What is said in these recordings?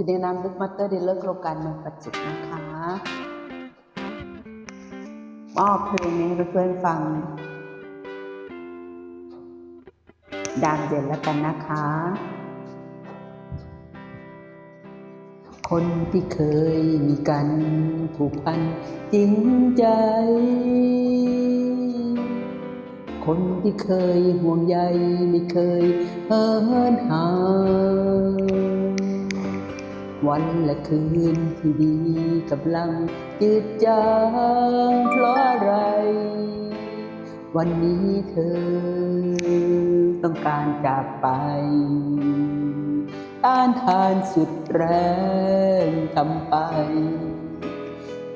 จุดแนะนำลึกมาสเตอร์ดีลเลอร์โครงการเมืองปัจจุบันนะคะมอบเพลงนี้ให้เพื่อนๆฟัง ดามเด่นแล้วกันนะคะ คนที่เคยมีกันผูกพันจริงใจ คนที่เคยห่วงใยไม่เคยเหินห่าง วันและคืนที่ดีกำลังจืดจางเพราะอะไร วันนี้เธอต้องการจากไป ต้านทานสุดแรงทำไป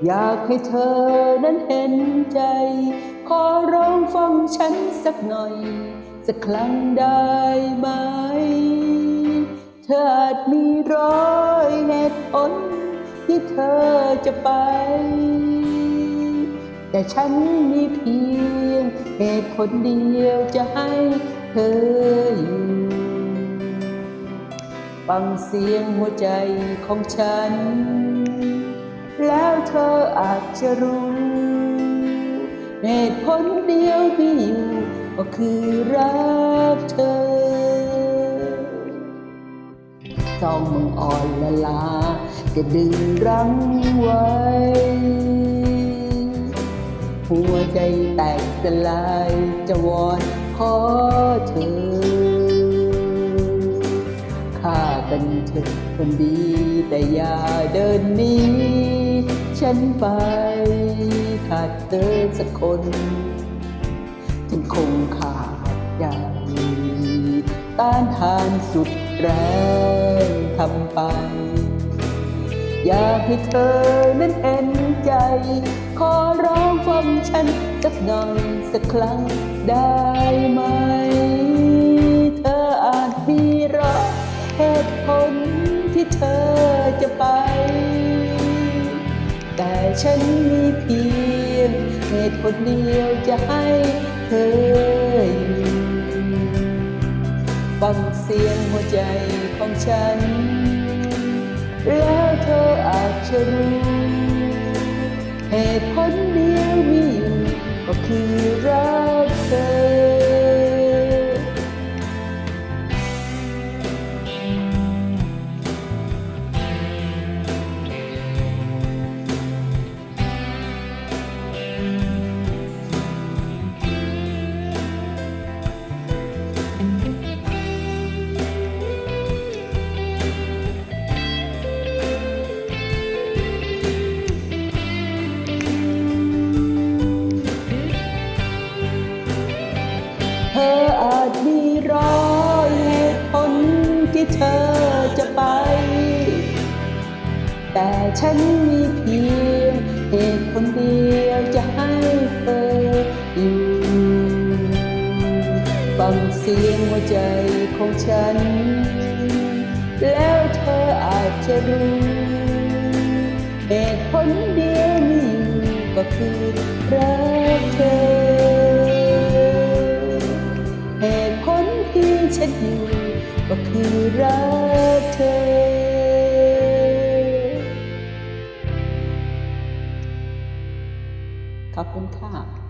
อยากให้เธอนั้นเห็นใจ ขอร้องฟังฉันสักหน่อย สักครั้งได้ไหม ออาจมีร้อยเหตุผลที่เธอจะไป แต่ฉันมีเพียงเหตุผลเดียวจะให้เธออยู่ฟังเสียงหัวใจของฉัน แล้วเธออาจจะรู้เหตุผลเดียวมีอยู่ก็คือรักเธอ สองมึงอ่อนละลา จะดึงรั้งไว้ หัวใจแตกสลายจะวอนขอเธอฆ่ากันเถอะคนดี แต่อย่าเดินหนีฉันไปขาดเธอสักคนจึงคงขาดใจต้านทานสุด แรงทำไป อยากให้เธอนั้นเห็นใจ ขอร้องฟังฉัน สักหน่อยสักครั้งได้ไหม เธออาจมีรักเหตุผลที่เธอจะไป แต่ฉันมีเพียงเหตุผลเดียวจะให้เธออยู่ ฟังเสียงหัวใจของฉัน แล้วเธออาจจะรู้เหตุผลเเธอจะไป แต่ฉันมีเพียงเหตุผลเดียวจะให้เธออยู่ฟังเสียงหัวใจของฉัน แล้วเธออาจจะรู้เหตุผลเดียวมีอยู่ก็คือรัก ก็คือรักเธอ ขอบคุณค่ะ